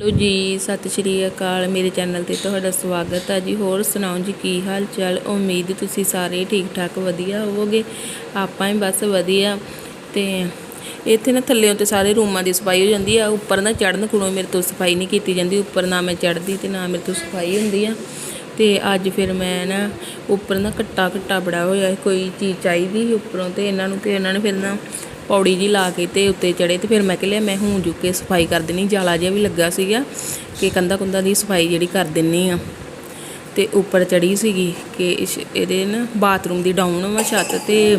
Hello ਜੀ, ਸਤਿ ਸ਼੍ਰੀ ਅਕਾਲ। ਮੇਰੇ ਚੈਨਲ ਤੇ ਤੁਹਾਡਾ ਸਵਾਗਤ ਹੈ ਜੀ। ਹੋਰ ਸੁਣਾਓ ਜੀ, ਕੀ ਹਾਲ ਚਾਲ ਉਮੀਦ ਤੁਸੀਂ ਸਾਰੇ ਠੀਕ ਠਾਕ ਵਧੀਆ ਹੋਵੋਗੇ। ਆਪਾਂ ਹੀ ਬਸ ਵਧੀਆ। ਤੇ ਇੱਥੇ ਨਾ ਥੱਲੇੋਂ ਤੇ ਸਾਰੇ ਰੂਮਾਂ ਦੀ ਸਫ਼ਾਈ ਹੋ ਜਾਂਦੀ ਆ। ਉੱਪਰ ਨਾ ਚੜ੍ਹਨ ਕੋਲੋਂ ਮੇਰੇ ਤੋਂ ਸਫ਼ਾਈ ਨਹੀਂ ਕੀਤੀ ਜਾਂਦੀ। ਉੱਪਰ ਨਾ ਮੈਂ ਚੜ੍ਹਦੀ ਤੇ ਨਾ ਮੇਰੇ ਤੋਂ ਸਫ਼ਾਈ ਹੁੰਦੀ ਆ। ਤੇ ਅੱਜ ਫਿਰ ਮੈਂ ਨਾ ਉੱਪਰ ਨਾ ਕੱਟਾ ਕੱਟਾ ਬੜਾ ਹੋਇਆ। ਕੋਈ ਚੀਜ਼ ਚਾਹੀਦੀ ਸੀ ਉੱਪਰੋਂ ਤੇ ਇਹਨਾਂ ਨੂੰ ਤੇ ਇਹਨਾਂ ਨੇ ਫਿਰ ਨਾ ਪੌੜੀ ਜੀ ਲਾ ਕੇ ਤੇ ਉੱਤੇ ਚੜੇ ਤੇ ਫਿਰ ਮੈਂ ਕਿਹਾ ਲਿਆ ਮੈਂ ਹੂੰ ਜੂ ਕੇ ਸਫ਼ਾਈ ਕਰ ਦੇਣੀ ਜਾਲਾ ਜਿਹਾ ਵੀ ਲੱਗਾ ਸੀਗਾ ਕਿ ਕੰਧਾ ਕੁੰਧਾ ਦੀ ਸਫ਼ਾਈ ਜਿਹੜੀ ਕਰ ਦਿੰਨੀ ਆ। ਤੇ ਉੱਪਰ ਚੜੀ ਸੀਗੀ ਕਿ ਇਹਦੇ ਨਾ ਬਾਥਰੂਮ ਦੀ ਡਾਊਨ ਵਾ ਛੱਤ ਤੇ,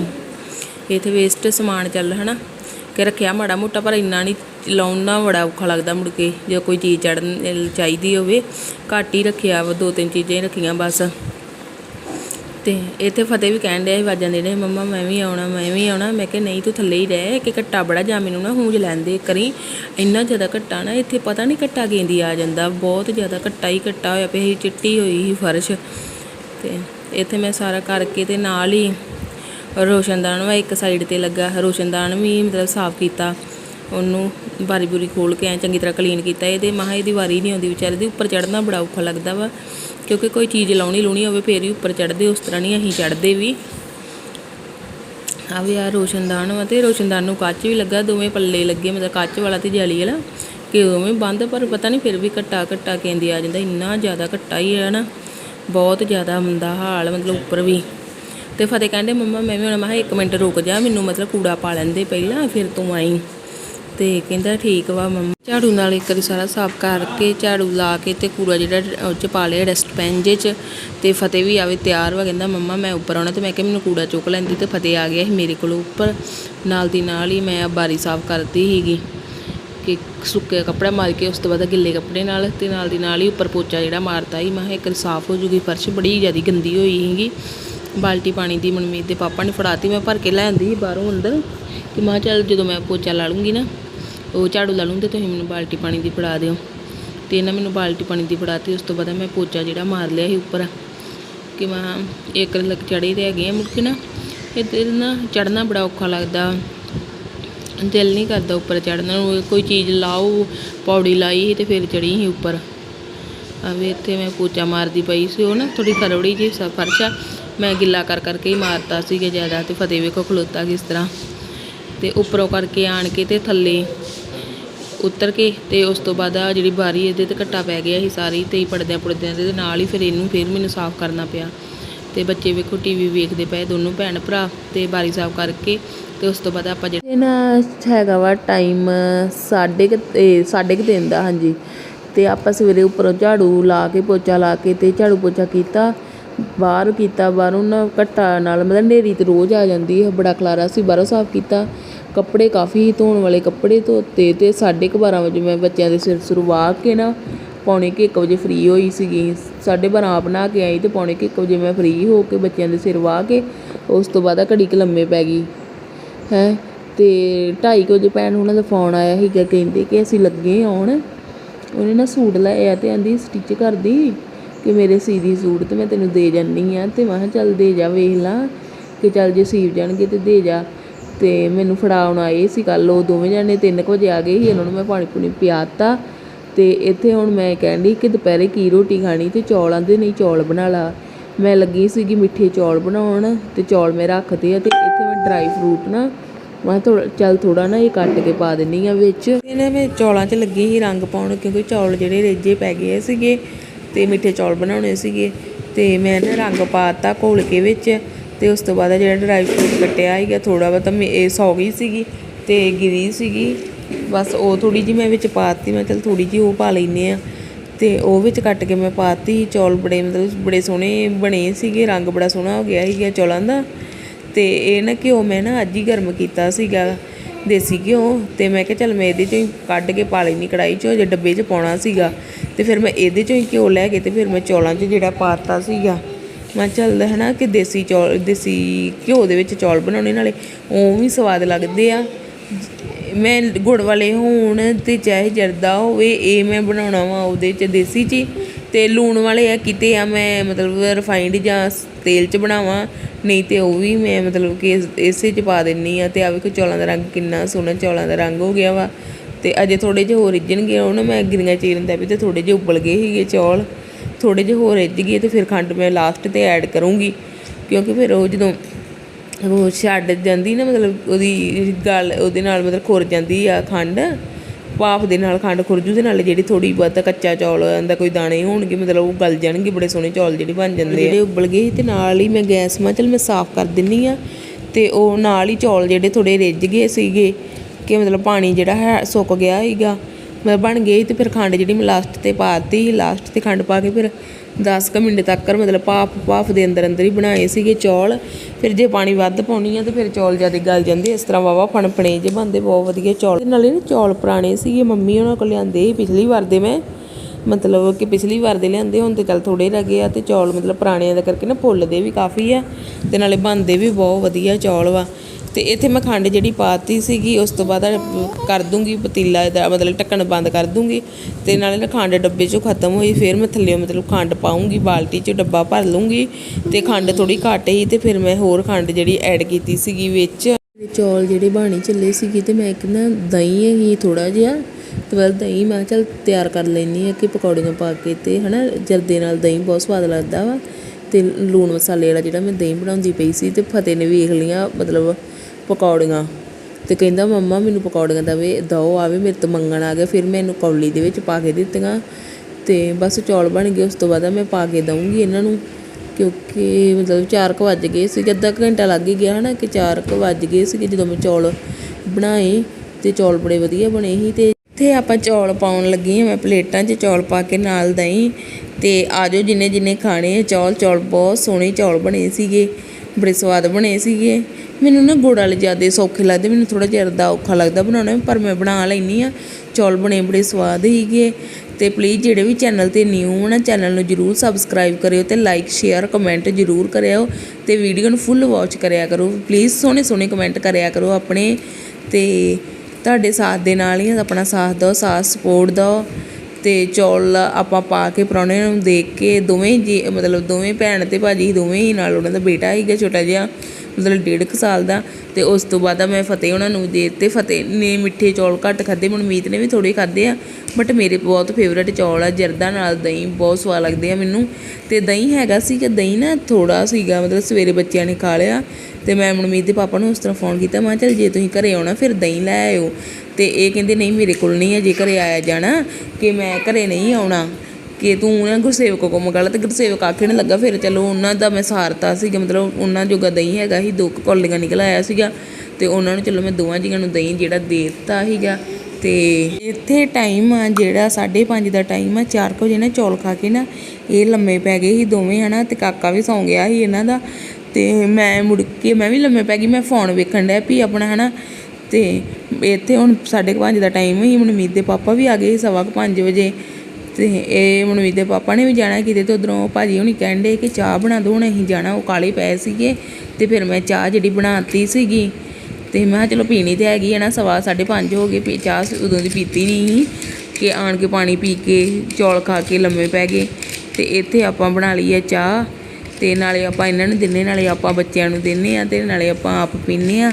ਇੱਥੇ ਵੇਸਟ ਸਮਾਨ ਚੱਲ ਹਨਾ, ਕਿ ਰੱਖਿਆ ਮਾੜਾ ਮੋਟਾ ਪਰ ਇੰਨਾ ਨਹੀਂ ਲਾਉਣਾ ਬੜਾ ਔਖਾ ਲੱਗਦਾ ਮੁੜ ਕੇ, ਜੇ ਕੋਈ ਚੀਜ਼ ਚੜਨ ਚਾਹੀਦੀ ਹੋਵੇ, ਘੱਟ ਹੀ ਰੱਖਿਆ ਵਾ, ਦੋ ਤਿੰਨ ਚੀਜ਼ਾਂ ਹੀ ਰੱਖੀਆਂ ਬਸ। ਤੇ ਇੱਥੇ ਫਤਿਹ ਵੀ ਕਹਿਣ ਡਿਆ ਸੀ, ਵਾਜਾਂ ਦੇ ਨੇ ਮੰਮਾ ਮੈਂ ਵੀ ਆਉਣਾ, ਮੈਂ ਵੀ ਆਉਣਾ। ਮੈਂ ਕਿਹਾ ਨਹੀਂ ਤੂੰ ਥੱਲੇ ਹੀ ਰਹਿ ਕਿ ਘੱਟਾ ਬੜਾ ਜਾ ਮੈਨੂੰ ਨਾ ਹੂੰਜ ਲੈਂਦੇ ਕਰੀ। ਇੰਨਾ ਜ਼ਿਆਦਾ ਘੱਟਾ ਨਾ, ਇੱਥੇ ਪਤਾ ਨਹੀਂ ਘੱਟਾ ਗੇਂਦੀ ਆ ਜਾਂਦਾ, ਬਹੁਤ ਜ਼ਿਆਦਾ ਘੱਟਾ ਹੀ ਘੱਟਾ ਹੋਇਆ ਪਿਆ ਸੀ, ਚਿੱਟੀ ਹੋਈ ਸੀ ਫਰਸ਼। ਤੇ ਇੱਥੇ ਮੈਂ ਸਾਰਾ ਕਰਕੇ ਤੇ ਨਾਲ ਹੀ ਰੋਸ਼ਨਦਾਨ ਵਾ, ਇੱਕ ਸਾਈਡ ਤੇ ਲੱਗਾ, ਰੋਸ਼ਨਦਾਨ ਵੀ ਮਤਲਬ ਸਾਫ਼ ਕੀਤਾ। ਉਹਨੂੰ ਬਾਰੀ ਬੁਰੀ ਖੋਲ ਕੇ ਐ ਚੰਗੀ ਤਰ੍ਹਾਂ ਕਲੀਨ ਕੀਤਾ, ਇਹਦੇ ਮਹਾ ਇਹਦੀ ਵਾਰੀ ਨਹੀਂ ਆਉਂਦੀ ਵਿਚਾਰੇ ਦੀ, ਉੱਪਰ ਚੜ੍ਹਨਾ ਬੜਾ ਔਖਾ ਲੱਗਦਾ ਵਾ। ਕਿਉਂਕਿ ਕੋਈ ਚੀਜ਼ ਲਾਉਣੀ ਲੂਣੀ ਹੋਵੇ, ਫੇਰ ਹੀ ਉੱਪਰ ਚੜ੍ਹਦੇ, ਉਸ ਤਰ੍ਹਾਂ ਨਹੀਂ ਅਸੀਂ ਚੜ੍ਹਦੇ ਵੀ। ਆ ਵੀ ਆ ਰੋਸ਼ਨਦਾਨ ਵਾ ਤੇ ਰੋਸ਼ਨਦਾਨ ਨੂੰ ਕੱਚ ਵੀ ਲੱਗਾ, ਦੋਵੇਂ ਪੱਲੇ ਲੱਗੇ, ਮਤਲਬ ਕੱਚ ਵਾਲਾ ਤੇ ਜਾਲੀ ਵਾਲਾ। ਕਿ ਦੋਵੇਂ ਬੰਦ, ਪਰ ਪਤਾ ਨਹੀਂ ਫਿਰ ਵੀ ਘੱਟਾ ਘੱਟਾ ਕਹਿੰਦੀ ਆ ਜਾਂਦਾ, ਇੰਨਾ ਜ਼ਿਆਦਾ ਘੱਟਾ ਹੀ ਹੈ ਨਾ। ਬਹੁਤ ਜ਼ਿਆਦਾ ਹੁੰਦਾ ਹਾਲ, ਮਤਲਬ ਉੱਪਰ ਵੀ। ਤੇ ਫਤਿਹ ਕਹਿੰਦੇ, ਮੰਮਾ ਮੈਂ ਵੀ ਹੁਣ, ਮੈਂ ਕਿਹਾ ਇੱਕ ਮਿੰਟ ਰੁਕ ਜਾ, ਮੈਨੂੰ ਮਤਲਬ ਕੂੜਾ ਪਾ ਲੈਂਦੇ ਪਹਿਲਾਂ, ਫਿਰ ਤੂੰ ਆਈ। ਤੇ ਕਹਿੰਦਾ ਠੀਕ ਵਾ ਮੰਮਾ। ਝਾੜੂ ਨਾਲ ਇੱਕ ਵਾਰੀ ਸਾਰਾ ਸਾਫ਼ ਕਰਕੇ ਝਾੜੂ ਲਾ ਕੇ ਤੇ ਕੂੜਾ ਜਿਹੜਾ ਉਹ 'ਚ ਪਾ ਲਿਆ ਡਸਟਬਿਨ ਜੇ 'ਚ ਤੇ ਫਤਿਹ ਵੀ ਆਵੇ ਤਿਆਰ ਵਾ। ਕਹਿੰਦਾ ਮੰਮਾ ਮੈਂ ਉੱਪਰ ਆਉਣਾ ਤੇ ਮੈਂ ਕਿਹਾ ਮੈਨੂੰ ਕੂੜਾ ਚੁੱਕ ਲੈਂਦੀ ਤੇ ਫਤਿਹ ਆ ਗਿਆ ਸੀ ਮੇਰੇ ਕੋਲ ਉੱਪਰ। ਨਾਲ ਦੀ ਨਾਲ ਹੀ ਮੈਂ ਬਾਰੀ ਸਾਫ਼ ਕਰਤੀ ਸੀਗੀ ਕਿ ਸੁੱਕੇ ਕੱਪੜਾ ਮਾਰ ਕੇ ਉਸ ਤੋਂ ਬਾਅਦ ਗਿੱਲੇ ਕੱਪੜੇ ਨਾਲ ਤੇ ਨਾਲ ਦੀ ਨਾਲ ਹੀ ਉੱਪਰ ਪੋਚਾ ਜਿਹੜਾ ਮਾਰਤਾ ਸੀ। ਮੈਂ ਕਿਹਾ ਇੱਕ ਵਾਰੀ ਸਾਫ਼ ਹੋ ਜੂਗੀ, ਫਰਸ਼ ਬੜੀ ਜ਼ਿਆਦਾ ਗੰਦੀ ਹੋਈ ਸੀਗੀ। ਬਾਲਟੀ ਪਾਣੀ ਦੀ ਮਨਮੀਤ ਦੇ ਪਾਪਾ ਨੇ ਫੜਾਤੀ, ਮੈਂ ਭਰ ਕੇ ਲੈ ਆਂਦੀ ਸੀ ਬਾਹਰੋਂ ਅੰਦਰ। ਕਿ ਮੈਂ ਕਿਹਾ ਚੱਲ ਜਦੋਂ ਮੈਂ ਪੋਚਾ ਲਾ ਲੂੰਗੀ ਨਾ ਉਹ ਝਾੜੂ ਲਾ ਲੂੰ ਤੁਸੀਂ ਮੈਨੂੰ ਬਾਲਟੀ ਪਾਣੀ ਦੀ ਫੜਾ ਦਿਓ। ਤੇ ਇਹਨਾਂ ਮੈਨੂੰ ਬਾਲਟੀ ਪਾਣੀ ਦੀ ਫੜਾਤੀ, ਉਸ ਤੋਂ ਬਾਅਦ ਮੈਂ ਪੋਚਾ ਜਿਹੜਾ ਮਾਰ ਲਿਆ ਸੀ ਉੱਪਰ। ਕਿ ਮੈਂ ਇੱਕ ਲੱਗ ਚੜੇ ਤੇ ਹੈਗੇ ਆ ਮੁੜ ਕੇ ਨਾ ਇੱਧਰ ਨਾ ਚੜਨਾ ਬੜਾ ਔਖਾ ਲੱਗਦਾ। ਦਿਲ ਨਹੀਂ ਕਰਦਾ ਉੱਪਰ ਚੜਨ ਨੂੰ, ਕੋਈ ਚੀਜ਼ ਲਾਓ, ਪੌੜੀ ਲਾਈ ਸੀ ਤੇ ਫਿਰ ਚੜੀ ਸੀ ਉੱਪਰ। ਆਵੇ ਇੱਥੇ ਮੈਂ ਪੋਚਾ ਮਾਰਦੀ ਪਈ ਸੀ, ਉਹ ਨਾ ਥੋੜੀ ਕਰਵੜੀ ਜੀ ਫਰਸ਼ ਆ, ਮੈਂ ਗਿੱਲਾ ਕਰ ਕਰਕੇ ਹੀ ਮਾਰਤਾ ਸੀਗਾ ਜ਼ਿਆਦਾ ਤੇ ਫਤਿਹ ਵੇਖੋ ਖਲੋਤਾ ਕਿਸ ਤਰ੍ਹਾਂ। ਤੇ ਉੱਪਰੋਂ ਕਰਕੇ ਆਣ ਕੇ ਤੇ ਥੱਲੇ ਉਤਰ ਕੇ ਤੇ ਉਸ ਤੋਂ ਬਾਅਦ ਆ ਜਿਹੜੀ ਬਾਰੀ ਇਹਦੇ ਤੇ ਘੱਟਾ ਪੈ ਗਿਆ ਸੀ ਸਾਰੀ ਤੇ ਪੜਦਿਆਂ ਪੁੜਦਿਆਂ ਦੇ ਨਾਲ ਹੀ ਫਿਰ ਇਹਨੂੰ ਫਿਰ ਮੈਨੂੰ ਸਾਫ਼ ਕਰਨਾ ਪਿਆ। ਤੇ ਬੱਚੇ ਵੇਖੋ ਟੀਵੀ ਵੇਖਦੇ ਪਏ ਦੋਨੋਂ ਭੈਣ ਭਰਾ ਤੇ ਬਾਰੀ ਸਾਫ਼ ਕਰਕੇ ਤੇ ਉਸ ਤੋਂ ਬਾਅਦ ਆਪਾਂ ਜਿਹੜੇ ਨਾ ਹੈਗਾ ਵਾ ਟਾਈਮ ਸਾਢੇ ਕੁ, ਇਹ ਸਾਢੇ ਕੁ ਤਿੰਨ ਦਾ, ਹਾਂਜੀ। ਤੇ ਆਪਾਂ ਸਵੇਰੇ ਉੱਪਰੋਂ ਝਾੜੂ ਲਾ ਕੇ, ਪੋਚਾ ਲਾ ਕੇ ਤੇ ਝਾੜੂ ਪੋਚਾ ਕੀਤਾ, ਬਾਹਰ ਕੀਤਾ, ਬਾਹਰੋਂ ਨਾ ਘੱਟਾ ਨਾਲ ਮਤਲਬ ਹਨੇਰੀ ਤੇ ਰੋਜ਼ ਆ ਜਾਂਦੀ ਹੈ, ਬੜਾ ਖਲਾਰਾ ਸੀ, ਬਾਹਰੋਂ ਸਾਫ਼ ਕੀਤਾ। ਕੱਪੜੇ ਕਾਫੀ ਧੋਣ ਵਾਲੇ ਕੱਪੜੇ ਧੋਤੇ ਅਤੇ ਸਾਢੇ ਕੁ ਬਾਰਾਂ ਵਜੇ ਮੈਂ ਬੱਚਿਆਂ ਦੇ ਸਿਰ ਸੁਰ ਵਾਹ ਕੇ ਨਾ ਪੌਣੇ ਕੁ ਇੱਕ ਵਜੇ ਫ੍ਰੀ ਹੋਈ ਸੀਗੀ। ਸਾਢੇ ਬਾਰਾਂ ਆਪ ਨਹਾ ਕੇ ਆਈ ਅਤੇ ਪੌਣੇ ਕੁ ਇੱਕ ਵਜੇ ਮੈਂ ਫ੍ਰੀ ਹੋ ਕੇ ਬੱਚਿਆਂ ਦੇ ਸਿਰ ਵਾਹ ਕੇ ਉਸ ਤੋਂ ਬਾਅਦ ਆ ਘੜੀ ਕੁ ਲੰਮੇ ਪੈ ਗਈ। ਹੈਂ ਅਤੇ ਢਾਈ ਕੁ ਵਜੇ ਭੈਣ ਉਹਨਾਂ ਦਾ ਫੋਨ ਆਇਆ ਸੀਗਾ, ਕਹਿੰਦੇ ਕਿ ਅਸੀਂ ਲੱਗੇ ਆਉਣ। ਉਹਨੇ ਨਾ ਸੂਟ ਲਾਇਆ ਅਤੇ ਆਂਦੀ, ਸਟਿਚ ਕਰਦੀ ਕਿ ਮੇਰੇ ਸੀਦੀ ਸੂਟ ਤੇ ਮੈਂ ਤੈਨੂੰ ਦੇ ਜਾਨੀ ਆ ਤੇ ਮੈਂ ਕਿਹਾ ਚੱਲ ਦੇ ਜਾ ਵੇਖ ਲਾ ਕਿ ਚੱਲ ਜੇ ਸੀਵ ਜਾਣਗੇ ਤੇ ਦੇ ਜਾ। ਤੇ ਮੈਨੂੰ ਫੜਾਉਣ ਆਏ ਸੀ ਕੱਲ੍ਹ, ਉਹ ਦੋਵੇਂ ਜਾਣੇ 3 ਵਜੇ ਆ ਗਏ ਸੀ, ਉਹਨਾਂ ਨੂੰ ਮੈਂ ਪਾਣੀ ਪੂਣੀ ਪਿਆ ਪਿਆਤਾ ਅਤੇ ਇੱਥੇ ਹੁਣ ਮੈਂ ਕਹਿਣ ਡਈ ਕਿ ਦੁਪਹਿਰੇ ਕੀ ਰੋਟੀ ਖਾਣੀ ਅਤੇ ਚੌਲ ਆਂਦੇ ਨਹੀਂ, ਚੌਲ ਬਣਾ ਲਾ। ਮੈਂ ਲੱਗੀ ਸੀਗੀ ਮਿੱਠੇ ਚੌਲ ਬਣਾਉਣ ਅਤੇ ਚੌਲ ਮੈਂ ਰੱਖਦੇ ਆ ਅਤੇ ਇੱਥੇ ਮੈਂ ਡਰਾਈ ਫਰੂਟ ਨਾ, ਮੈਂ ਥੋੜਾ ਚੱਲ ਥੋੜ੍ਹਾ ਨਾ ਇਹ ਕੱਟ ਕੇ ਪਾ ਦਿੰਦੀ ਆ ਵਿੱਚ। ਇਹਨੇ ਮੈਂ ਚੌਲਾਂ 'ਚ ਲੱਗੀ ਸੀ ਰੰਗ ਪਾਉਣ ਕਿਉਂਕਿ ਚੌਲ ਜਿਹੜੇ ਰੇਜੇ ਪੈ ਗਏ ਸੀਗੇ ਅਤੇ ਮਿੱਠੇ ਚੌਲ ਬਣਾਉਣੇ ਸੀਗੇ ਅਤੇ ਮੈਂ ਨਾ ਰੰਗ ਪਾਤਾ ਘੋਲ ਕੇ ਵਿੱਚ ਤੇ ਉਸ ਤੋਂ ਬਾਅਦ ਜਿਹੜਾ ਡਰਾਈ ਫਰੂਟ ਕੱਟਿਆ ਸੀਗਾ ਥੋੜਾ ਬਹੁਤਾ ਮੇ- ਇਹ ਸੌ ਗਈ ਸੀਗੀ ਤੇ ਗਿਰੀ ਸੀਗੀ। ਬਸ ਉਹ ਥੋੜੀ ਜਿਹੀ ਮੈਂ ਵਿੱਚ ਪਾਤੀ, ਮੈਂ ਚਲ ਥੋੜੀ ਜਿਹੀ ਉਹ ਪਾ ਲੈਨੇ ਆ ਤੇ ਉਹ ਵਿੱਚ ਕੱਟ ਕੇ ਮੈਂ ਪਾਤੀ, ਚੌਲ ਬੜੇ ਮਤਲਬ ਬੜੇ ਸੋਹਣੇ ਬਣੇ ਸੀਗੇ, ਰੰਗ ਬੜਾ ਸੋਹਣਾ ਹੋ ਗਿਆ ਸੀਗਾ ਚੌਲਾਂ ਦਾ। ਤੇ ਇਹ ਨਾ ਘਿਓ ਮੈਂ ਨਾ ਅੱਜ ਹੀ ਗਰਮ ਕੀਤਾ ਸੀਗਾ, ਦੇਸੀ ਘਿਓ। ਤੇ ਮੈਂ ਕਿਹਾ ਚੱਲ ਮੈਂ ਇਹਦੇ ਚੋਂ ਹੀ ਕੱਢ ਕੇ ਪਾ ਲੈਣੀ ਕੜਾਈ ਚੋਂ, ਜੇ ਡੱਬੇ 'ਚ ਪਾਉਣਾ ਸੀਗਾ। ਤੇ ਫਿਰ ਮੈਂ ਇਹਦੇ ਚੋਂ ਹੀ ਘਿਓ ਲੈ ਕੇ ਤੇ ਫਿਰ ਮੈਂ ਚੌਲਾਂ 'ਚ ਜਿਹੜਾ ਪਾਤਾ ਸੀਗਾ ਮੈਂ ਚੱਲਦਾ ਹੈ ਨਾ ਕਿ ਦੇਸੀ ਚੌਲ, ਦੇਸੀ ਘਿਓ ਦੇ ਵਿੱਚ ਚੌਲ ਬਣਾਉਣੇ, ਨਾਲੇ ਉਹ ਵੀ ਸਵਾਦ ਲੱਗਦੇ ਆ। ਮੈਂ ਗੁੜ ਵਾਲੇ ਹੋਣ ਤੇ ਚਾਹੇ ਜਰਦਾ ਹੋਵੇ, ਇਹ ਮੈਂ ਬਣਾਉਣਾ ਵਾ ਉਹਦੇ ਚ ਦੇਸੀ ਚ ਹੀ। ਤੇ ਲੂਣ ਵਾਲੇ ਆ, ਕਿਤੇ ਆ ਮੈਂ ਮਤਲਬ ਰਿਫਾਈਨਡ ਜਾਂ ਤੇਲ ਚ ਬਣਾਵਾਂ, ਨਹੀਂ ਤੇ ਉਹ ਵੀ ਮੈਂ ਮਤਲਬ ਕਿ ਇਸੇ ਚ ਪਾ ਦਿੰਨੀ ਆ। ਤੇ ਆ ਵੇਖੋ ਚੌਲਾਂ ਦਾ ਰੰਗ ਕਿੰਨਾ ਸੋਹਣਾ ਚੌਲਾਂ ਦਾ ਰੰਗ ਹੋ ਗਿਆ ਵਾ। ਤੇ ਅਜੇ ਥੋੜੇ ਜਿਹੇ ਹੋਰ ਰਿੱਝਣਗੇ ਉਹ ਨਾ, ਮੈਂ ਗਿਰੀਆਂ ਚੀਰਨ ਦਾ ਵੀ ਤੇ ਥੋੜੇ ਜਿਹੇ ਉਬਲ ਗਏ ਸੀਗੇ ਚੌਲ। ਥੋੜੇ ਜਿਹੇ ਹੋਰ ਰਿੱਝ ਗਏ ਤੇ ਫਿਰ ਖੰਡ ਮੈਂ ਲਾਸਟ ਤੇ ਐਡ ਕਰੂੰਗੀ। ਕਿਉਂਕਿ ਫਿਰ ਉਹ ਜਦੋਂ ਉਹ ਛੱਡ ਜਾਂਦੀ ਨਾ, ਮਤਲਬ ਉਹਦੀ ਗੱਲ ਉਹਦੇ ਨਾਲ ਮਤਲਬ ਖੁਰ ਜਾਂਦੀ ਆ ਖੰਡ ਭਾਫ ਦੇ ਨਾਲ ਖੰਡ ਖੁਰਜੂ ਦੇ ਨਾਲ ਜਿਹੜੀ ਥੋੜੀ ਬਹੁਤ ਕੱਚਾ ਚੌਲ ਦਾ ਕੋਈ ਦਾਣੇ ਹੋਣਗੇ, ਮਤਲਬ ਉਹ ਗਲ ਜਾਣਗੇ, ਬੜੇ ਸੋਹਣੇ ਚੌਲ ਜਿਹੜੇ ਬਣ ਜਾਂਦੇ ਆ। ਜਿਹੜੇ ਉਬਲ ਗਏ ਸੀ ਤੇ ਨਾਲ ਹੀ ਮੈਂ ਗੈਸ ਮਾ ਚਲ ਮੈਂ ਸਾਫ਼ ਕਰ ਦਿੰਨੀ ਆ, ਤੇ ਉਹ ਨਾਲ ਹੀ ਚੌਲ ਜਿਹੜੇ ਥੋੜੇ ਰਿੱਝ ਗਏ ਸੀਗੇ, ਕਿ ਮਤਲਬ ਪਾਣੀ ਜਿਹੜਾ ਹੈ ਸੁੱਕ ਗਿਆ ਸੀਗਾ। ਬਣ ਗਈ ਤੇ ਫਿਰ ਖੰਡ ਜਿਹੜੀ ਮੈਂ ਲਾਸਟ ਤੇ ਪਾਤੀ ਸੀ ਲਾਸਟ ਤੇ ਖੰਡ ਪਾ ਕੇ ਫਿਰ 10 ਕੁ ਮਿੰਟ ਤੱਕ ਮਤਲਬ ਭਾਫ ਭਾਫ ਦੇ ਅੰਦਰ ਅੰਦਰ ਹੀ ਬਣਾਏ ਸੀਗੇ ਚੌਲ। ਫਿਰ ਜੇ ਪਾਣੀ ਵੱਧ ਪਾਉਣੀ ਆ ਤੇ ਫਿਰ ਚੌਲ ਜ਼ਿਆਦਾ ਗਲ ਜਾਂਦੇ ਇਸ ਤਰ੍ਹਾਂ ਵਾਵਾ ਫਣਫਣੇ ਜੇ ਬਣਦੇ, ਬਹੁਤ ਵਧੀਆ ਚੌਲ। ਤੇ ਨਾਲੇ ਨਾ ਚੌਲ ਪੁਰਾਣੇ ਸੀਗੇ, ਮੰਮੀ ਉਹਨਾਂ ਕੋਲ ਲਿਆਂਦੇ ਸੀ ਪਿਛਲੀ ਵਾਰ ਦੇ ਮੈਂ। ਮਤਲਬ ਕਿ ਪਿਛਲੀ ਵਾਰ ਦੇ ਲਿਆਂਦੇ ਹੁਣ ਤੇ ਚੱਲ ਥੋੜੇ ਰਹਿ ਗਏ ਆ ਤੇ ਚੌਲ ਮਤਲਬ ਪੁਰਾਣਿਆਂ ਦਾ ਕਰਕੇ ਨਾ ਫੁੱਲਦੇ ਵੀ ਕਾਫੀ ਆ। ਤੇ ਨਾਲੇ ਬਣਦੇ ਵੀ ਬਹੁਤ ਵਧੀਆ ਚੌਲ ਵਾ। ਤੇ ਇੱਥੇ ਮੈਂ ਖੰਡ ਜਿਹੜੀ ਪਾਤੀ ਸੀਗੀ, ਉਸ ਤੋਂ ਬਾਅਦ ਕਰ ਦੂੰਗੀ ਪਤੀਲਾ ਦਾ ਮਤਲਬ ਢੱਕਣ ਬੰਦ ਕਰ ਦੂੰਗੀ ਤੇ ਨਾਲੇ ਖੰਡ ਡੱਬੇ 'ਚੋਂ ਖਤਮ ਹੋਈ, ਫਿਰ ਮੈਂ ਥੱਲੇ ਮਤਲਬ ਖੰਡ ਪਾਉਂਗੀ, ਬਾਲਟੀ 'ਚ ਡੱਬਾ ਭਰ ਲੂੰਗੀ ਤੇ ਖੰਡ ਥੋੜੀ ਘੱਟ ਹੀ ਤੇ ਫਿਰ ਮੈਂ ਹੋਰ ਖੰਡ ਜਿਹੜੀ ਐਡ ਕੀਤੀ ਸੀਗੀ ਵਿੱਚ। ਚੌਲ ਜਿਹੜੇ ਬਾਣੀ ਚੱਲੇ ਸੀਗੇ ਤੇ ਮੈਂ ਇੱਕ ਨਾ ਦਹੀਂ ਹੈਗੀ ਥੋੜਾ ਜਿਹਾ, ਤੇ ਬਸ ਦਹੀਂ ਮੈਂ ਕਿਹਾ ਚੱਲ ਤਿਆਰ ਕਰ ਲੈਣੀ ਆ ਕਿ ਪਕੌੜੀਆਂ ਪਾ ਕੇ ਤੇ ਹਨਾ ਜਰਦੇ ਨਾਲ ਦਹੀਂ ਬਹੁਤ ਸਵਾਦ ਲੱਗਦਾ ਵਾ। ਤੇ ਲੂਣ ਮਸਾਲੇ ਵਾਲਾ ਜਿਹੜਾ ਮੈਂ ਦਹੀਂ ਬਣਾਉਂਦੀ ਪਈ ਸੀ ਤੇ ਫਤਿਹ ਨੇ ਵੇਖ ਲਈਆਂ, ਮਤਲਬ ਪਕੌੜੀਆਂ। ਤੇ ਕਹਿੰਦਾ, ਮੰਮਾ, ਮੈਨੂੰ ਪਕੌੜੀਆਂ ਦਵੇ ਦੋ ਆਵੇ, ਮੇਰੇ ਤੋਂ ਮੰਗਣ ਆ ਗਿਆ ਫਿਰ ਮੈਂ ਇਹਨੂੰ ਕੌਲੀ ਦੇ ਵਿੱਚ ਪਾ ਕੇ ਦਿੱਤੀਆਂ ਤੇ ਬਸ ਚੌਲ ਬਣ ਗਏ। ਉਸ ਤੋਂ ਬਾਅਦ ਮੈਂ ਪਾ ਕੇ ਦਊਂਗੀ ਇਹਨਾਂ ਨੂੰ, ਕਿਉਂਕਿ ਮਤਲਬ 4 ਕੁ ਵੱਜ ਗਏ ਸੀ ਅੱਧਾ ਕੁ ਘੰਟਾ ਲੱਗ ਹੀ ਗਿਆ ਹਨਾ, ਕਿ 4 ਕੁ ਵੱਜ ਗਏ ਸੀ ਜਦੋਂ ਮੈਂ ਚੌਲ ਬਣਾਏ ਤੇ ਚੌਲ ਬੜੇ ਵਧੀਆ ਬਣੇ ਸੀ ਤੇ ਇੱਥੇ ਆਪਾਂ ਚੌਲ ਪਾਉਣ ਲੱਗੀ ਹਾਂ। ਮੈਂ ਪਲੇਟਾਂ 'ਚ ਚੌਲ ਪਾ ਕੇ ਨਾਲ ਦਹੀਂ ਤੇ ਆਜੋ ਜਿੰਨੇ ਜਿੰਨੇ ਖਾਣੇ ਆ। ਚੌਲ ਚੌਲ ਬਹੁਤ ਸੋਹਣੇ ਚੌਲ ਬਣੇ ਸੀਗੇ, ਬੜੇ ਸਵਾਦ ਬਣੇ ਸੀਗੇ। ਮੈਨੂੰ ਨਾ ਗੁੜ ਵਾਲੇ ਜ਼ਿਆਦਾ ਸੌਖੇ ਲੱਗਦੇ, ਮੈਨੂੰ ਥੋੜਾ ਜਿਹਾ ਦਾ ਔਖਾ ਲੱਗਦਾ ਬਣਾਉਣਾ, ਪਰ ਮੈਂ ਬਣਾ ਲੈਣੀ ਆ ਚੌਲ ਬਣੇ ਬੜੇ ਸਵਾਦ ਸੀਗੇ ਤੇ ਪਲੀਜ਼ ਜਿਹੜੇ ਵੀ ਚੈਨਲ ਤੇ ਨਿਊ ਨਾ ਚੈਨਲ ਨੂੰ ਜਰੂਰ ਸਬਸਕ੍ਰਾਈਬ ਕਰਿਓ ਤੇ ਲਾਈਕ ਸ਼ੇਅਰ ਕਮੈਂਟ ਜਰੂਰ ਕਰਿਓ ਤੇ ਵੀਡੀਓ ਨੂੰ ਫੁੱਲ ਵਾਚ ਕਰਿਆ ਕਰੋ। ਪਲੀਜ਼ ਸੋਹਣੇ ਸੋਹਣੇ ਕਮੈਂਟ ਕਰਿਆ ਕਰੋ ਆਪਣੇ ਤੇ ਤੁਹਾਡੇ ਸਾਥ ਦੇ ਨਾਲ ਹੀ ਆਪਣਾ ਸਾਥ ਦਿਓ, ਸਾਥ ਸਪੋਰਟ ਦਿਓ ਤੇ ਚੌਲ ਆਪਾਂ ਪਾ ਕੇ ਪ੍ਰਾਹੁਣੇ ਨੂੰ ਦੇਖ ਕੇ ਦੋਵੇਂ ਜੀ, ਮਤਲਬ ਦੋਵੇਂ ਭੈਣ ਤੇ ਭਾਜੀ ਦੋਵੇਂ ਹੀ ਨਾਲ ਉਹਨਾਂ ਦਾ ਬੇਟਾ ਸੀਗਾ ਛੋਟਾ ਜਿਹਾ, ਮਤਲਬ ਡੇਢ ਕੁ ਸਾਲ ਦਾ ਤੇ ਉਸ ਤੋਂ ਬਾਅਦ ਮੈਂ ਫਤਿਹ ਉਹਨਾਂ ਨੂੰ ਦੇ ਦਿੱਤੇ। ਫਤਿਹ ਨੇ ਮਿੱਠੇ ਚੌਲ ਘੱਟ ਖਾਦੇ ਮਨਮੀਤ ਨੇ ਵੀ ਥੋੜੇ ਖਾਦੇ ਆ ਬਟ ਮੇਰੇ ਬਹੁਤ ਫੇਵਰਟ ਚੌਲ ਆ, ਜਰਦਾ ਨਾਲ ਦਹੀਂ ਬਹੁਤ ਸਵਾਦ ਲੱਗਦੇ ਆ ਮੈਨੂੰ ਤੇ ਦਹੀਂ ਹੈਗਾ ਸੀ ਕਿ ਦਹੀਂ ਨਾ ਥੋੜਾ ਸੀਗਾ, ਮਤਲਬ ਸਵੇਰੇ ਬੱਚਿਆਂ ਨੇ ਖਾ ਲਿਆ ਤੇ ਮੈਂ ਮਨਮੀਤ ਦੇ ਪਾਪਾ ਨੂੰ ਉਸ ਤਰ੍ਹਾਂ ਫੋਨ ਕੀਤਾ, ਮੈਂ ਕਿਹਾ ਚੱਲ ਜੇ ਤੁਸੀਂ ਘਰੇ ਆਉਣਾ, ਫਿਰ ਦਹੀਂ ਲੈ ਆਇਓ। ਤੇ ਇਹ ਕਹਿੰਦੇ, ਨਹੀਂ, ਮੇਰੇ ਕੋਲ ਨਹੀਂ ਹੈ, ਜੇ ਘਰੇ ਆਇਆ ਜਾਣਾ, ਕਿ ਮੈਂ ਘਰੇ ਨਹੀਂ ਆਉਣਾ, ਕਿ ਤੂੰ ਨਾ ਗੁਰਸੇਵਕ ਕੋਲ ਮੰਗਾ ਲਾ। ਤੇ ਗੁਰਸੇਵਕ ਆਖਣ ਲੱਗਾ, ਫਿਰ ਚਲੋ, ਉਹਨਾਂ ਦਾ ਮੈਂ ਸਾਰਤਾ ਸੀਗਾ, ਮਤਲਬ ਉਹਨਾਂ ਜੋਗਾ ਦਹੀਂ ਹੈਗਾ ਸੀ, ਦੋ ਕੌਲੀਆਂ ਨਿਕਲ ਆਇਆ ਸੀਗਾ, ਤੇ ਉਹਨਾਂ ਨੂੰ ਚਲੋ ਮੈਂ ਦੋਵਾਂ ਜੀਆਂ ਨੂੰ ਦਹੀਂ ਜਿਹੜਾ ਦੇ ਦਿੱਤਾ ਸੀਗਾ। ਤੇ ਇੱਥੇ ਟਾਈਮ ਆ, ਜਿਹੜਾ 5:30 ਦਾ ਟਾਈਮ ਆ 4 ਵਜੇ ਨਾ ਚੌਲ ਖਾ ਕੇ ਨਾ, ਇਹ ਲੰਮੇ ਪੈ ਗਏ ਸੀ ਦੋਵੇਂ, ਹਨਾ, ਤੇ ਕਾਕਾ ਵੀ ਸੌਂ ਗਿਆ ਸੀ ਇਹਨਾਂ ਦਾ। ਤੇ ਮੈਂ ਮੁੜ ਕੇ, ਮੈਂ ਵੀ ਲੰਮੇ ਪੈ ਗਈ, ਮੈਂ ਫੋਨ ਵੇਖਣ ਡਿਆ ਵੀ ਆਪਣਾ, ਹਨਾ। ਤੇ ਇੱਥੇ ਹੁਣ 5:30 ਦਾ ਟਾਈਮ ਹੀ ਮਨਮੀਤ ਦੇ ਪਾਪਾ ਵੀ ਆ ਗਏ ਸਵਾ ਕੁ ਪੰਜ ਵਜੇ। ਤੇ ਇਹ ਮਨਮੀਤ ਦੇ ਪਾਪਾ ਨੇ ਵੀ ਜਾਣਾ ਕਿਤੇ, ਤੇ ਉਧਰੋਂ ਭਾਜੀ ਹੁਣੀ ਕਹਿੰਦੇ ਕਿ ਚਾਹ ਬਣਾ ਦੋ, ਹੁਣ ਅਸੀਂ ਜਾਣਾ, ਉਹ ਕਾਲੇ ਪਏ ਸੀਗੇ। ਤੇ ਫਿਰ ਮੈਂ ਚਾਹ ਜਿਹੜੀ ਬਣਾਤੀ ਸੀਗੀ, ਤੇ ਮੈਂ ਕਿਹਾ ਚਲੋ ਪੀਣੀ ਤੇ ਹੈਗੀ ਹੈ ਨਾ, ਸਵਾ 5:30 ਹੋ ਗਏ, ਪੀ ਚਾਹ ਉਦੋਂ ਦੀ ਪੀਤੀ ਨਹੀਂ ਸੀ, ਕਿ ਆਣ ਕੇ ਪਾਣੀ ਪੀ ਕੇ ਚੌਲ ਖਾ ਕੇ ਲੰਮੇ ਪੈ ਗਏ। ਤੇ ਇੱਥੇ ਆਪਾਂ ਬਣਾ ਲਈ ਹੈ ਚਾਹ। ਤੇ ਨਾਲੇ ਆਪਾਂ ਇਹਨਾਂ ਨੂੰ ਦਿੰਨੇ ਨਾਲੇ ਆਪਾਂ ਬੱਚਿਆਂ ਨੂੰ ਦਿੰਨੇ ਆ ਤੇ ਨਾਲੇ ਆਪਾਂ ਆਪ ਪੀਨੇ ਆ।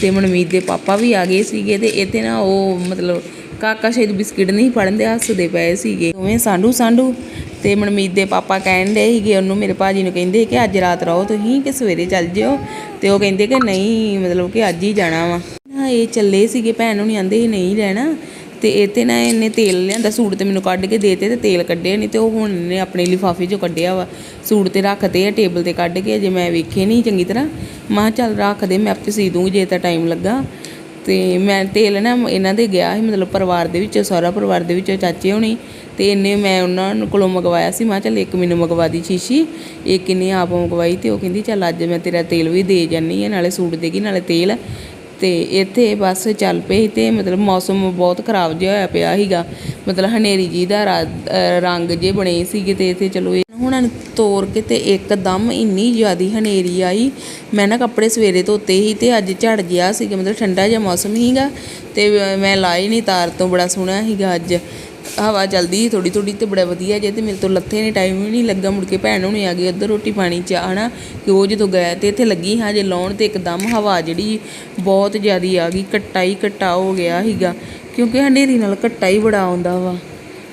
ਤੇ ਮਨਮੀਤ ਦੇ ਪਾਪਾ ਵੀ ਆ ਗਏ ਸੀਗੇ ਤੇ ਇੱਥੇ ਨਾ ਉਹ ਮਤਲਬ ਕਾਕਾ ਸ਼ਾਇਦ ਬਿਸਕਿਟ ਨਹੀਂ ਫੜਨਦੇ ਹੱਸਦੇ ਪਏ ਸੀਗੇ। ਉਵੇਂ ਸਾਂਡੂ ਸਾਂਢੂ ਤੇ ਮਨਮੀਤ ਦੇ ਪਾਪਾ ਕਹਿਣ ਦੇ ਸੀਗੇ, ਉਹਨੂੰ ਮੇਰੇ ਭਾਜੀ ਨੂੰ ਕਹਿੰਦੇ ਕਿ ਅੱਜ ਰਾਤ ਰਹੋ ਤੁਸੀਂ ਕਿ ਸਵੇਰੇ ਚੱਲ ਜਿਓ। ਤੇ ਉਹ ਕਹਿੰਦੇ ਕਿ ਨਹੀਂ, ਮਤਲਬ ਕਿ ਅੱਜ ਹੀ ਜਾਣਾ ਵਾ। ਇਹ ਚੱਲੇ ਸੀਗੇ, ਭੈਣ ਨੂੰ ਨਹੀਂ ਆਂਦੇ ਸੀ ਨਹੀਂ ਰਹਿਣਾ। ਤੇ ਇੱਥੇ ਨਾ ਇਹਨੇ ਤੇਲ ਲਿਆਂਦਾ, ਸੂਟ ਤੇ ਮੈਨੂੰ ਕੱਢ ਕੇ ਦੇਤੇ ਤੇ ਤੇਲ ਕੱਢਿਆ ਨਹੀਂ ਤੇ ਉਹ ਹੁਣ ਇਹਨੇ ਆਪਣੇ ਲਿਫਾਫੇ 'ਚੋਂ ਕੱਢਿਆ ਵਾ। ਸੂਟ ਤੇ ਰੱਖਦੇ ਆ, ਟੇਬਲ ਤੇ ਕੱਢ ਕੇ ਅਜੇ ਮੈਂ ਵੇਖੇ ਨਹੀਂ ਚੰਗੀ ਤਰ੍ਹਾਂ। ਮਾਂ ਚੱਲ ਰੱਖ ਦੇ ਮੈਂ ਆਪੇ ਸੀ ਦੂੰਗੀ ਜੇ ਤਾਂ ਟਾਈਮ ਲੱਗਾ। ਤੇ ਮੈਂ ਤੇਲ ਨਾ ਇਹਨਾਂ ਦੇ ਗਿਆ ਸੀ, ਮਤਲਬ ਪਰਿਵਾਰ ਦੇ ਵਿੱਚ, ਸਹੁਰਾ ਪਰਿਵਾਰ ਦੇ ਵਿੱਚ, ਚਾਚੇ ਹੋਣੀ ਤੇ ਇਹਨੇ ਮੈਂ ਉਹਨਾਂ ਨੂੰ ਕੋਲੋਂ ਮੰਗਵਾਇਆ ਸੀ। ਮੈਂ ਕਿਹਾ ਚੱਲ ਇੱਕ ਮੈਨੂੰ ਮੰਗਵਾ ਦੀ ਸ਼ੀਸ਼ੀ, ਇੱਕ ਇਹਨੇ ਆਪ ਮੰਗਵਾਈ ਤੇ ਉਹ ਕਹਿੰਦੀ ਚੱਲ ਅੱਜ ਮੈਂ ਤੇਰਾ ਤੇਲ ਵੀ ਦੇ ਜਾਨੀ ਆ ਨਾਲੇ ਸੂਟ ਦੇਗੀ ਨਾਲੇ ਤੇਲ। ਤੇ ਇੱਥੇ ਬਸ ਚੱਲ ਪਏ ਸੀ ਤੇ ਮਤਲਬ ਮੌਸਮ ਬਹੁਤ ਖਰਾਬ ਜਿਹਾ ਹੋਇਆ ਪਿਆ ਸੀਗਾ। ਮਤਲਬ ਹਨੇਰੀ ਜੀ ਦਾ ਰੰਗ ਜੇ ਬਣੇ ਸੀਗੇ ਤੇ ਇੱਥੇ ਚਲੋ ਹੁਣ ਤੋਰ ਕੇ ਤੇ ਇੱਕਦਮ ਇੰਨੀ ਜ਼ਿਆਦੀ ਹਨੇਰੀ ਆਈ। ਮੈਂ ਨਾ ਕੱਪੜੇ ਸਵੇਰੇ ਧੋਤੇ ਸੀ ਤੇ ਅੱਜ ਝੜ ਗਿਆ ਸੀਗਾ, ਮਤਲਬ ਠੰਡਾ ਜਿਹਾ ਮੌਸਮ ਸੀਗਾ ਤੇ ਮੈਂ ਲਾਏ ਨਹੀਂ ਤਾਰ ਤੋਂ, ਬੜਾ ਸੋਹਣਾ ਸੀਗਾ ਅੱਜ। ਹਵਾ ਚੱਲਦੀ ਥੋੜੀ ਥੋੜੀ ਤੇ ਬੜਾ ਵਧੀਆ ਜੇ ਤੇ ਮੇਰੇ ਤੋਂ ਲੱਥੇ ਨੇ ਟਾਈਮ ਵੀ ਨਹੀਂ ਲੱਗਾ, ਮੁੜ ਕੇ ਭੈਣ ਹੁਣੀ ਆ ਗਈ, ਉੱਧਰ ਰੋਟੀ ਪਾਣੀ ਚ, ਹਨਾ, ਕਿ ਉਹ ਜਦੋਂ ਗਏ ਤੇ ਇੱਥੇ ਲੱਗੀ ਹਾਂ ਜੇ ਲਾਉਣ ਤੇ ਇੱਕਦਮ ਹਵਾ ਜਿਹੜੀ ਬਹੁਤ ਜ਼ਿਆਦੀ ਆ ਗਈ ਕੱਟਾ ਹੀ ਕੱਟਾ ਹੋ ਗਿਆ ਸੀਗਾ, ਕਿਉਂਕਿ ਹਨੇਰੀ ਨਾਲ ਘੱਟਾ ਹੀ ਬੜਾ ਆਉਂਦਾ ਵਾ,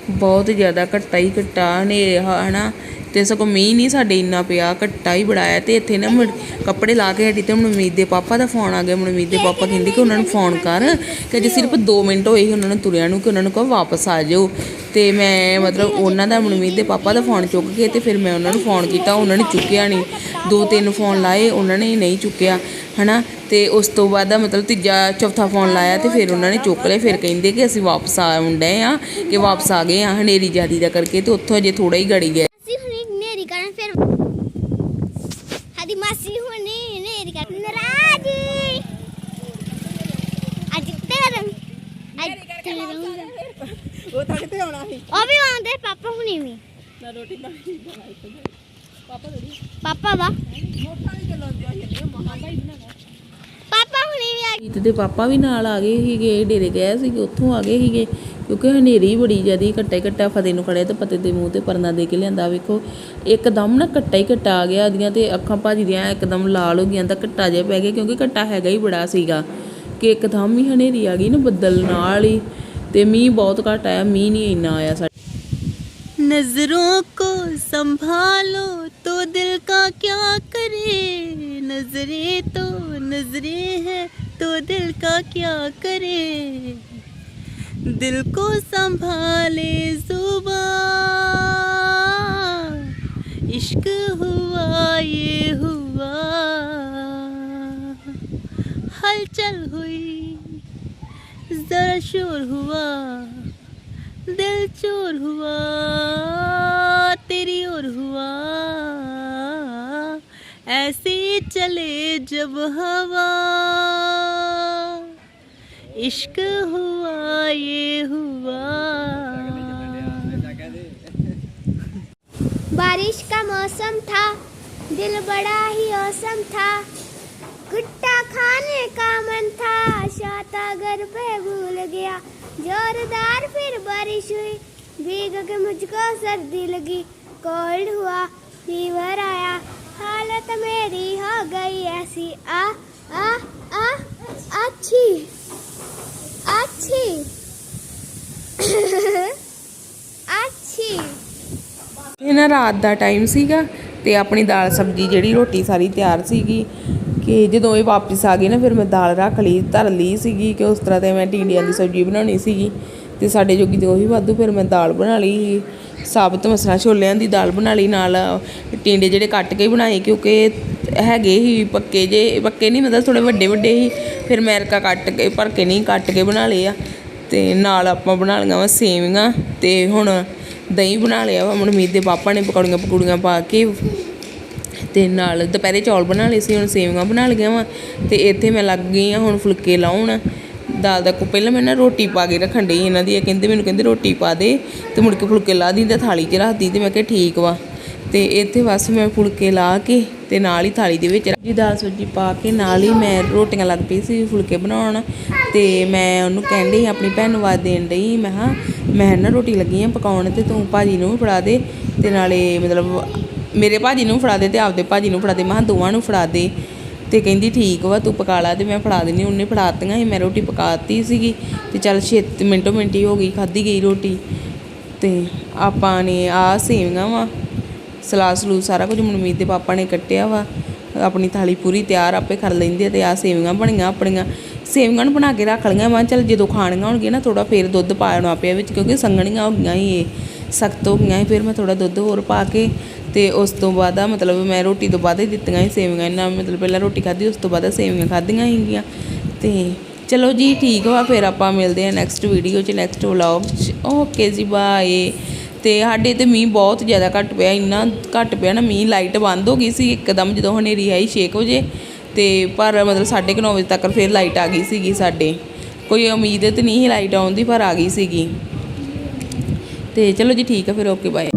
ਬਹੁਤ ਜ਼ਿਆਦਾ ਘੱਟਾ ਹੀ ਘੱਟਾ ਹਨੇਰੇ ਹ- ਹਨਾ ਤੇ ਸਗੋਂ ਮੀਂਹ ਨਹੀਂ ਸਾਡੇ ਇੰਨਾ ਪਿਆ, ਘੱਟਾ ਹੀ ਬੜਾ ਆਇਆ ਤੇ ਇੱਥੇ ਨਾ ਮਨ- ਕੱਪੜੇ ਲਾ ਕੇ ਹਟੀ ਤੇ ਮਨਮੀਤ ਦੇ ਪਾਪਾ ਦਾ ਫੋਨ ਆ ਗਿਆ। ਮਨਮੀਤ ਦੇ ਪਾਪਾ ਕਹਿੰਦੇ ਕਿ ਉਹਨਾਂ ਨੂੰ ਫੋਨ ਕਰ ਕਿ ਜੇ ਸਿਰਫ 2 ਮਿੰਟ ਹੋਏ ਸੀ ਉਹਨਾਂ ਨੂੰ ਤੁਰਿਆ ਨੂੰ ਕਿ ਉਹਨਾਂ ਨੂੰ ਕਹੋ ਵਾਪਸ ਆ ਜਾਓ। ਤੇ ਮੈਂ ਮਤਲਬ ਉਹਨਾਂ ਦਾ ਮਨਮੀਤ ਦੇ ਪਾਪਾ ਦਾ ਫੋਨ ਚੁੱਕ ਕੇ ਤੇ ਫਿਰ ਮੈਂ ਉਹਨਾਂ ਨੂੰ ਫੋਨ ਕੀਤਾ। ਉਹਨਾਂ ਨੇ ਚੁੱਕਿਆ ਨਹੀਂ। ਦੋ ਤਿੰਨ ਫੋਨ ਲਾਏ, ਉਹਨਾਂ ਨੇ ਨਹੀਂ ਚੁੱਕਿਆ, ਹਨਾ? ਤੇ ਉਸ ਤੋਂ ਬਾਅਦ ਦਾ ਮਤਲਬ ਤੀਜਾ, ਚੌਥਾ ਫੋਨ ਲਾਇਆ ਤੇ ਫਿਰ ਉਹਨਾਂ ਨੇ ਚੁੱਕ ਲਏ ਫਿਰ ਕਹਿੰਦੇ ਕਿ ਅਸੀਂ ਵਾਪਸ ਆਉਣ ਡਏ ਆ, ਕਿ ਵਾਪਸ ਆ ਗਏ ਆ ਹਨੇਰੀ ਜਿਆਦੀ ਦਾ ਕਰਕੇ ਤੇ ਉੱਥੋਂ ਅਜੇ ਥੋੜਾ ਹੀ ਗੜੀ ਗਏ ਕਰਨ ਫਿਰ। ਸਾਡੀ ਮਾਸੀ ਹੁਣੇ ਨੇਰੀ ਕਰਨ ਨਰਾਜ ਅੱਜ ਤੇਰਾ ਅੱਜ ਤੇਰਾ ਉਹ ਤਾਂ ਕਿੱਥੇ ਆਉਣਾ ਸੀ? ਉਹ ਵੀ ਆਉਂਦੇ ਪਾਪਾ ਹੁਣੇ ਵੀ। ਨਾ ਰੋਟੀ ਪਾਣੀ ਪਾਪਾ ਦੇ ਪਾਪਾ ਵਾ। ਮੋਟਾ ਨਹੀਂ ਚੱਲਣ ਦਿਆ ਇਹ ਮਹਾ ਭਾਈ ਬਣਾਗਾ ਪਾਪਾ ਹੁਣੇ ਵੀ ਆ ਗੀਤ ਦੇ ਪਾਪਾ ਵੀ ਨਾਲ ਆ ਗਏ ਸੀਗੇ ਡੇਰੇ ਗਏ ਸੀਗੇ ਉੱਥੋਂ ਆ ਗਏ ਸੀਗੇ। ਕਿਉਂਕਿ ਹਨੇਰੀ ਬੜੀ ਜਿਆਦੀ ਘੱਟਾ ਘੱਟਾ ਫਤਿਹ ਨੂੰ ਖੜਿਆ ਤੇ ਪਤੇ ਦੇ ਮੂੰਹ ਤੇ ਪਰਨਾ ਦੇ ਕੇ ਲਿਆਂਦਾ ਵੇਖੋ ਇੱਕਦਮ ਨਾ ਘੱਟਾ ਹੀ ਘੱਟਾ ਆ ਗਿਆ ਉਹਦੀਆਂ ਤੇ ਅੱਖਾਂ ਭਾਜੀ ਦੀਆਂ ਇੱਕਦਮ ਲਾਲ ਹੋ ਗਈਆਂ ਤਾਂ ਘੱਟਾ ਜਿਹਾ ਪੈ ਗਿਆ ਕਿਉਂਕਿ ਘੱਟਾ ਹੈਗਾ ਹੀ ਬੜਾ ਸੀਗਾ ਕਿ ਇੱਕਦਮ ਹੀ ਹਨੇਰੀ ਆ ਗਈ ਨਾ ਬੱਦਲ ਨਾਲ ਹੀ ਤੇ ਮੀਂਹ ਬਹੁਤ ਘੱਟ ਆਇਆ ਮੀਂਹ ਨਹੀਂ ਇੰਨਾ ਆਇਆ ਸਾਡੇ नजरों को संभालो तो दिल का क्या करे नजरें तो नजरें हैं तो दिल का क्या करे दिल को संभाले जुबा इश्क हुआ ये हुआ हलचल हुई जरा शोर हुआ दिल चोर हुआ तेरी ओर हुआ ऐसे चले जब हवा इश्क हुआ ये हुआ बारिश का मौसम था, दिल बड़ा ही औसम था। गुट्टा खाने का मन था, शाता घर पे भूल गया। जोरदार फिर बारिश हुई, भीग के मुझको सर्दी लगी। कोल्ड हुआ, फीवर आया, हालत मेरी हो गई ऐसी। आ आ आ अच्छी ਇਹ ਨਾ ਰਾਤ ਦਾ ਟਾਈਮ ਸੀਗਾ ਤੇ ਆਪਣੀ ਦਾਲ ਸਬਜ਼ੀ ਜਿਹੜੀ ਰੋਟੀ ਸਾਰੀ ਤਿਆਰ ਸੀਗੀ ਕਿ ਜਦੋਂ ਇਹ ਵਾਪਸ ਆ ਗਈ ਨਾ, ਫਿਰ ਮੈਂ ਦਾਲ ਰੱਖ ਲਈ, ਧਰ ਲਈ ਸੀਗੀ ਕਿ ਉਸ ਤਰ੍ਹਾਂ ਤੇ ਮੈਂ ਟਿੰਡੀਆਂ ਦੀ ਸਬਜ਼ੀ ਬਣਾਉਣੀ ਸੀਗੀ ਤੇ ਸਾਡੇ ਜੋਗੀ ਤੇ ਉਹੀ ਵਾਧੂ, ਫਿਰ ਮੈਂ ਦਾਲ ਬਣਾ ਲਈ, ਸਾਬਤ ਮਸਲਾ ਛੋਲਿਆਂ ਦੀ ਦਾਲ ਬਣਾ ਲਈ, ਨਾਲ ਟਿੰਡੇ ਜਿਹੜੇ ਕੱਟ ਕੇ ਬਣਾਏ ਕਿਉਂਕਿ ਹੈਗੇ ਹੀ ਪੱਕੇ ਜੇ, ਪੱਕੇ ਨਹੀਂ ਮਤਲਬ ਥੋੜੇ ਵੱਡੇ ਵੱਡੇ ਹੀ, ਫਿਰ ਮੈਂ ਅਰਕਾ ਕੱਟ ਕੇ, ਭਰ ਕੇ ਨਹੀਂ ਕੱਟ ਕੇ ਬਣਾ ਲਏ ਆ ਤੇ ਨਾਲ ਆਪਾਂ ਬਣਾ ਲਈਆਂ ਵਾ ਸੇਵੀਆਂ ਤੇ ਹੁਣ ਦਹੀਂ ਬਣਾ ਲਿਆ ਵਾ ਮਨਮੀਤ ਦੇ ਪਾਪਾ ਨੇ ਪਕੌੜੀਆਂ ਪਕੌੜੀਆਂ ਪਾ ਕੇ ਤੇ ਨਾਲ ਦੁਪਹਿਰੇ ਚੌਲ ਬਣਾ ਲਏ ਸੀ, ਹੁਣ ਸੇਵੀਆਂ ਬਣਾ ਲਈਆਂ ਵਾ ਤੇ ਇੱਥੇ ਮੈਂ ਲੱਗ ਗਈ ਆ ਹੁਣ ਫੁਲਕੇ ਲਾਉਣ। ਦਾਲ ਦਾ ਕੋ ਪਹਿਲਾਂ ਮੈਂ ਨਾ ਰੋਟੀ ਪਾ ਕੇ ਰੱਖਣ ਡਈ ਇਹਨਾਂ ਦੀ, ਇਹ ਕਹਿੰਦੇ ਮੈਨੂੰ ਕਹਿੰਦੇ ਰੋਟੀ ਪਾ ਦੇ ਤੇ ਮੁੜ ਕੇ ਫੁਲਕੇ ਲਾ ਦੀ ਤੇ ਥਾਲੀ 'ਚ ਰੱਖਦੀ ਤੇ ਮੈਂ ਕਿਹਾ ਠੀਕ ਵਾ। ਤੇ ਇੱਥੇ ਬਸ ਮੈਂ ਫੁਲਕੇ ਲਾ ਕੇ ਤੇ ਨਾਲ ਹੀ ਥਾਲੀ ਦੇ ਵਿੱਚ ਜੀ ਦਾਲ ਸਬਜ਼ੀ ਪਾ ਕੇ ਨਾਲ ਹੀ ਮੈਂ ਰੋਟੀਆਂ ਲੱਗ ਪਈ ਸੀ ਫੁਲਕੇ ਬਣਾਉਣ ਤੇ ਮੈਂ ਉਹਨੂੰ ਕਹਿੰਦੀ ਆਪਣੀ ਭੈਣ ਨੂੰ ਆਵਾਜ਼ ਦੇਣ ਡਈ, ਮੈਂ ਹਾਂ ਮੈਂ ਨਾ ਰੋਟੀ ਲੱਗੀ ਆ ਪਕਾਉਣ ਤੇ ਤੂੰ ਭਾਜੀ ਨੂੰ ਵੀ ਫੜਾ ਦੇ ਤੇ ਨਾਲੇ ਮਤਲਬ ਮੇਰੇ ਭਾਜੀ ਨੂੰ ਫੜਾ ਦੇ ਤੇ ਆਪਦੇ ਭਾਜੀ ਨੂੰ ਫੜਾ ਦੇ, ਮੈਂ ਕਿਹਾ ਦੋਵਾਂ ਨੂੰ ਫੜਾ ਦੇ ਤੇ ਕਹਿੰਦੀ ਠੀਕ ਵਾ ਤੂੰ ਪਕਾ ਲਾ ਤੇ ਮੈਂ ਫੜਾ ਦਿੰਨੀ ਉਹਨੇ ਫੜਾਤੀਆਂ ਸੀ, ਮੈਂ ਰੋਟੀ ਪਕਾਤੀ ਸੀਗੀ ਤੇ ਚੱਲ ਛੇਤੀ ਮਿੰਟੋ ਮਿੰਟੀ ਹੋ ਗਈ, ਖਾਧੀ ਗਈ ਰੋਟੀ ਤੇ ਆਪਾਂ ਨੇ ਆ ਸੇਵੀਆਂ ਵਾ ਸਲਾਦ ਸਲੂਦ ਸਾਰਾ ਕੁਝ ਮਨਮੀਤ ਦੇ ਪਾਪਾ ਨੇ ਕੱਟਿਆ ਵਾ। ਆਪਣੀ ਥਾਲੀ ਪੂਰੀ ਤਿਆਰ ਆਪੇ ਕਰ ਲੈਂਦੇ ਆ ਤੇ ਆ ਸੇਵੀਆਂ ਬਣੀਆਂ ਆਪਣੀਆਂ। ਸੇਵੀਆਂ ਨੂੰ ਬਣਾ ਕੇ ਰੱਖ ਲਈਆਂ ਮੈਂ ਕਿਹਾ ਚੱਲ ਜਦੋਂ ਖਾਣੀਆਂ ਹੋਣਗੀਆਂ ਨਾ ਥੋੜਾ ਫੇਰ ਦੁੱਧ ਪਾਉਣਾ ਪਿਆ ਵਿੱਚ ਕਿਉਂਕਿ ਸੰਘਣੀਆਂ ਹੋ ਗਈਆਂ ਹੀ ਇਹ ਸਖਤ ਹੋ ਗਈਆਂ ਸੀ ਫਿਰ ਮੈਂ ਥੋੜਾ ਦੁੱਧ ਹੋਰ ਪਾ ਕੇ ਤੇ ਉਸ ਤੋਂ ਬਾਅਦ ਮਤਲਬ ਮੈਂ ਰੋਟੀ ਤੋਂ ਬਾਅਦ ਹੀ ਦਿੱਤੀਆਂ ਸੀ ਸੇਵੀਆਂ ਇਹਨਾਂ ਮਤਲਬ ਪਹਿਲਾਂ ਰੋਟੀ ਖਾਧੀ, ਉਸ ਤੋਂ ਬਾਅਦ ਸੇਵੀਆਂ ਖਾਧੀਆਂ ਸੀਗੀਆਂ ਤੇ ਚਲੋ ਜੀ ਠੀਕ ਵਾ, ਫਿਰ ਆਪਾਂ ਮਿਲਦੇ ਹਾਂ ਨੈਕਸਟ ਵੀਡੀਓ 'ਚ ਨੈਕਸਟ ਵਲੌਗ 'ਚ। ਓਕੇ ਜੀ ਬਾਏ ਤੇ ਸਾਡੇ ਤੇ ਮੀਂਹ ਬਹੁਤ ਜ਼ਿਆਦਾ ਘੱਟ ਪਿਆ, ਇੰਨਾ ਘੱਟ ਪਿਆ ਨਾ, ਮੀਂਹ ਲਾਈਟ ਬੰਦ ਹੋ ਗਈ ਸੀ, ਇੱਕਦਮ ਜਦੋਂ ਹਨੇਰੀ ਆਈ 6 ਵਜੇ, ਤੇ ਪਰ ਮਤਲਬ 9:30 ਵਜੇ ਤੱਕ ਫਿਰ ਲਾਈਟ ਆ ਗਈ ਸੀਗੀ ਸਾਡੇ। ਕੋਈ ਉਮੀਦ ਤੇ ਨਹੀਂ ਸੀ ਲਾਈਟ ਆਉਣ ਦੀ, ਪਰ ਆ ਗਈ ਸੀਗੀ। ਤੇ ਚਲੋ ਜੀ ਠੀਕ ਆ, ਫਿਰ ਓਕੇ, ਬਾਏ।